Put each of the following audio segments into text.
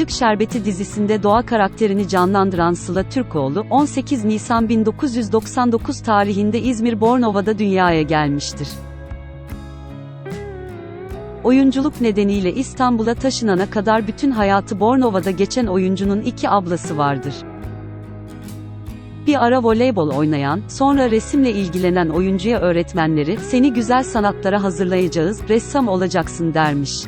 Kızılcık Şerbeti dizisinde Doğa karakterini canlandıran Sıla Türkoğlu, 18 Nisan 1999 tarihinde İzmir Bornova'da dünyaya gelmiştir. Oyunculuk nedeniyle İstanbul'a taşınana kadar bütün hayatı Bornova'da geçen oyuncunun iki ablası vardır. Bir ara voleybol oynayan, sonra resimle ilgilenen oyuncuya öğretmenleri, seni güzel sanatlara hazırlayacağız, ressam olacaksın dermiş.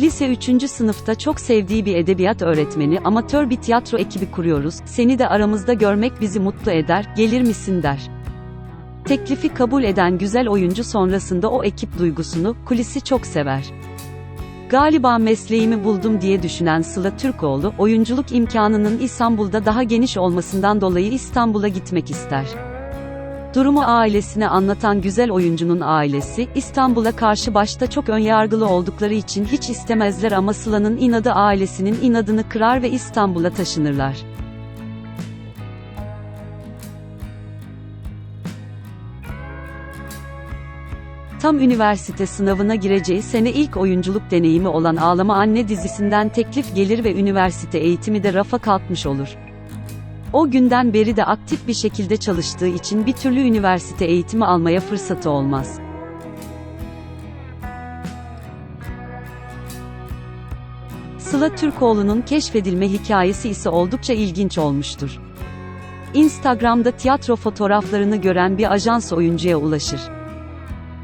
Lise 3. sınıfta çok sevdiği bir edebiyat öğretmeni, amatör bir tiyatro ekibi kuruyoruz, seni de aramızda görmek bizi mutlu eder, gelir misin der. Teklifi kabul eden güzel oyuncu sonrasında o ekip duygusunu, kulisi çok sever. Galiba mesleğimi buldum diye düşünen Sıla Türkoğlu, oyunculuk imkanının İstanbul'da daha geniş olmasından dolayı İstanbul'a gitmek ister. Durumu ailesine anlatan güzel oyuncunun ailesi, İstanbul'a karşı başta çok önyargılı oldukları için hiç istemezler ama Sıla'nın inadı ailesinin inadını kırar ve İstanbul'a taşınırlar. Tam üniversite sınavına gireceği sene ilk oyunculuk deneyimi olan Ağlama Anne dizisinden teklif gelir ve üniversite eğitimi de rafa kalkmış olur. O günden beri de aktif bir şekilde çalıştığı için bir türlü üniversite eğitimi almaya fırsatı olmaz. Sıla Türkoğlu'nun keşfedilme hikayesi ise oldukça ilginç olmuştur. Instagram'da tiyatro fotoğraflarını gören bir ajans oyuncuya ulaşır.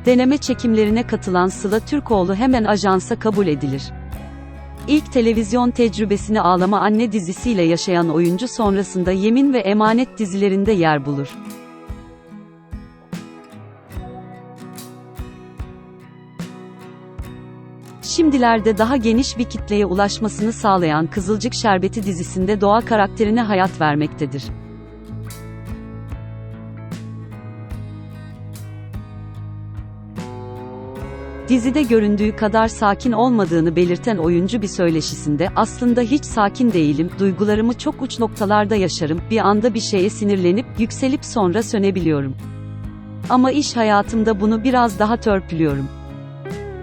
Deneme çekimlerine katılan Sıla Türkoğlu hemen ajansa kabul edilir. İlk televizyon tecrübesini Ağlama Anne dizisiyle yaşayan oyuncu sonrasında Yemin ve Emanet dizilerinde yer bulur. Şimdilerde daha geniş bir kitleye ulaşmasını sağlayan Kızılcık Şerbeti dizisinde Doğa karakterine hayat vermektedir. Dizide göründüğü kadar sakin olmadığını belirten oyuncu bir söyleşisinde, aslında hiç sakin değilim, duygularımı çok uç noktalarda yaşarım, bir anda bir şeye sinirlenip, yükselip sonra sönebiliyorum. Ama iş hayatımda bunu biraz daha törpülüyorum.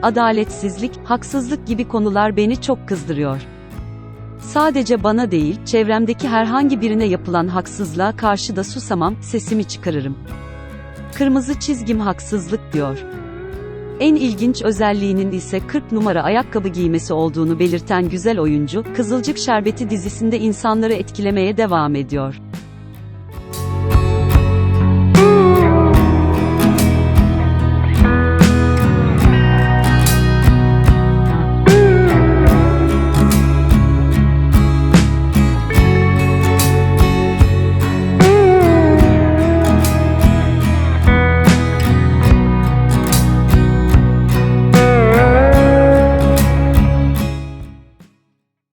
Adaletsizlik, haksızlık gibi konular beni çok kızdırıyor. Sadece bana değil, çevremdeki herhangi birine yapılan haksızlığa karşı da susamam, sesimi çıkarırım. Kırmızı çizgim haksızlık diyor. En ilginç özelliğinin ise 40 numara ayakkabı giymesi olduğunu belirten güzel oyuncu, Kızılcık Şerbeti dizisinde insanları etkilemeye devam ediyor.